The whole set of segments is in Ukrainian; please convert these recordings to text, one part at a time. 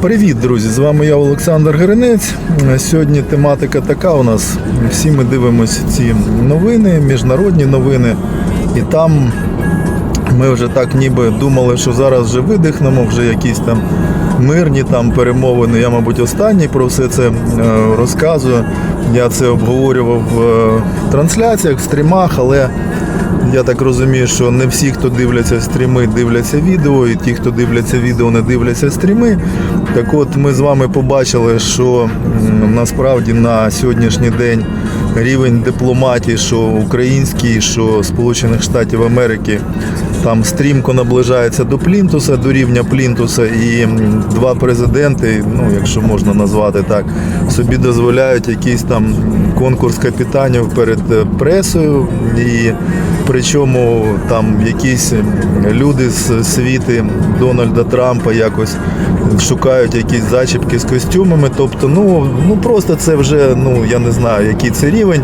Привіт, друзі! З вами я Олександр Гринець. Сьогодні тематика така у нас. Всі ми дивимося ці новини, міжнародні новини. І там ми вже так ніби думали, що зараз вже видихнемо, вже якісь там мирні там перемовини. Я, мабуть, останній про все це е, розказую. Я це обговорював в е, трансляціях, в стрімах, але я так розумію, що не всі, хто дивляться стріми, дивляться відео, і ті, хто дивляться відео, не дивляться стріми. Так от ми з вами побачили, що насправді на сьогоднішній день рівень дипломатії, що український, що Сполучених Штатів Америки, там стрімко наближається до Плінтуса, до рівня Плінтуса, і два президенти, ну якщо можна назвати так, собі дозволяють якийсь там конкурс капітанів перед е, пресою. І причому там якісь люди з світи Дональда Трампа якось шукають якісь зачіпки з костюмами. Тобто, ну, ну просто це вже, ну я не знаю, який це рівень.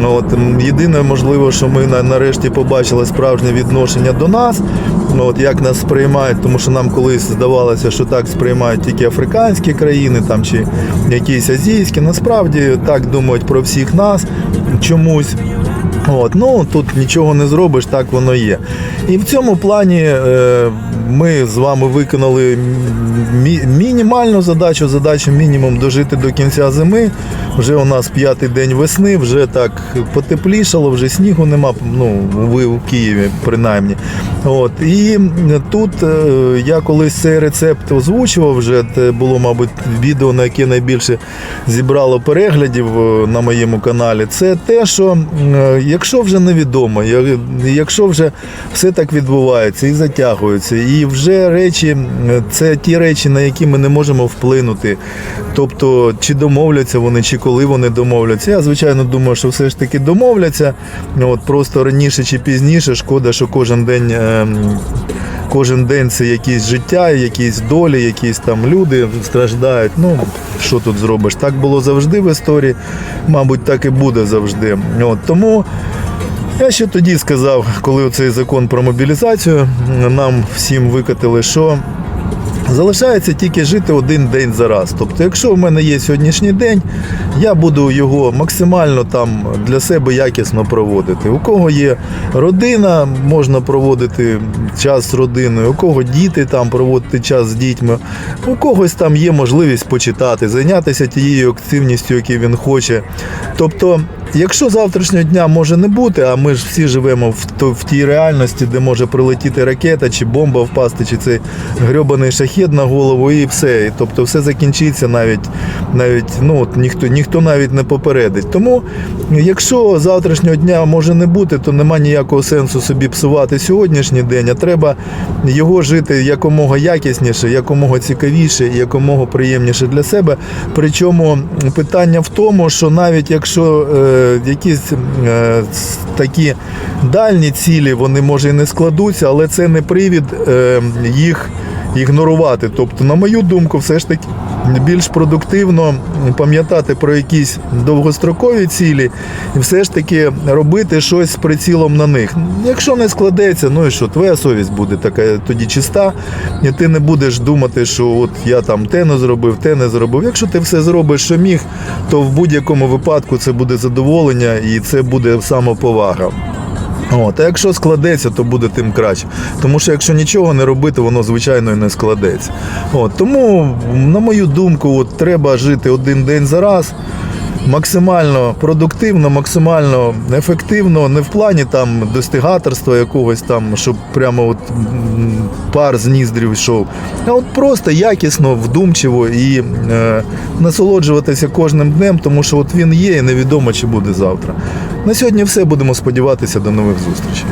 Ну, от, єдине, можливо, що ми на- нарешті побачили справжнє відношення до нас. Ну, от як нас сприймають, тому що нам колись здавалося, що так сприймають тільки африканські країни там чи якісь азійські. Насправді так думають про всіх нас чомусь. От, ну тут нічого не зробиш, так воно є. І в цьому плані е, ми з вами виконали мі- мінімальну задачу, задачу мінімум дожити до кінця зими. Вже у нас п'ятий день весни, вже так потеплішало, вже снігу нема. Ну, ви у Києві принаймні. От. І тут е, я колись цей рецепт озвучував, вже це було, мабуть, відео, на яке найбільше зібрало переглядів е, на моєму каналі. Це те, що е, якщо вже невідомо, якщо вже все так відбувається і затягується, і вже речі, це ті речі, на які ми не можемо вплинути. Тобто, чи домовляться вони, чи коли вони домовляться. Я, звичайно, думаю, що все ж таки домовляться. От просто раніше чи пізніше, шкода, що кожен день. Е, Кожен день це якісь життя, якісь долі, якісь там люди страждають. Ну що тут зробиш? Так було завжди в історії, мабуть, так і буде завжди. От тому я ще тоді сказав, коли цей закон про мобілізацію нам всім викатили, що Залишається тільки жити один день за раз. Тобто, якщо в мене є сьогоднішній день, я буду його максимально там для себе якісно проводити. У кого є родина, можна проводити час з родиною, у кого діти там проводити час з дітьми, у когось там є можливість почитати, зайнятися тією активністю, яку він хоче. Тобто, якщо завтрашнього дня може не бути, а ми ж всі живемо в, тій реальності, де може прилетіти ракета, чи бомба впасти, чи цей грьобаний шахід на голову, і все. Тобто все закінчиться навіть, навіть ну, от ніхто, ніхто навіть не попередить. Тому, якщо завтрашнього дня може не бути, то нема ніякого сенсу собі псувати сьогоднішній день, а треба його жити якомога якісніше, якомога цікавіше якомога приємніше для себе. Причому питання в тому, що навіть якщо е, якісь е, такі дальні цілі, вони може і не складуться, але це не привід е, їх ігнорувати. Тобто, на мою думку, все ж таки більш продуктивно пам'ятати про якісь довгострокові цілі і все ж таки робити щось з прицілом на них. Якщо не складеться, ну і що, твоя совість буде така тоді чиста, і ти не будеш думати, що от я там те не зробив, те не зробив. Якщо ти все зробиш, що міг, то в будь-якому випадку це буде задоволення і це буде самоповага. От, а якщо складеться, то буде тим краще. Тому що якщо нічого не робити, воно звичайно і не складеться. От, тому, на мою думку, от, треба жити один день за раз. Максимально продуктивно, максимально ефективно, не в плані там достигаторства якогось там, щоб прямо от пар з ніздрів йшов, а от просто якісно, вдумчиво і е, насолоджуватися кожним днем, тому що от він є і невідомо, чи буде завтра. На сьогодні все будемо сподіватися. До нових зустрічей.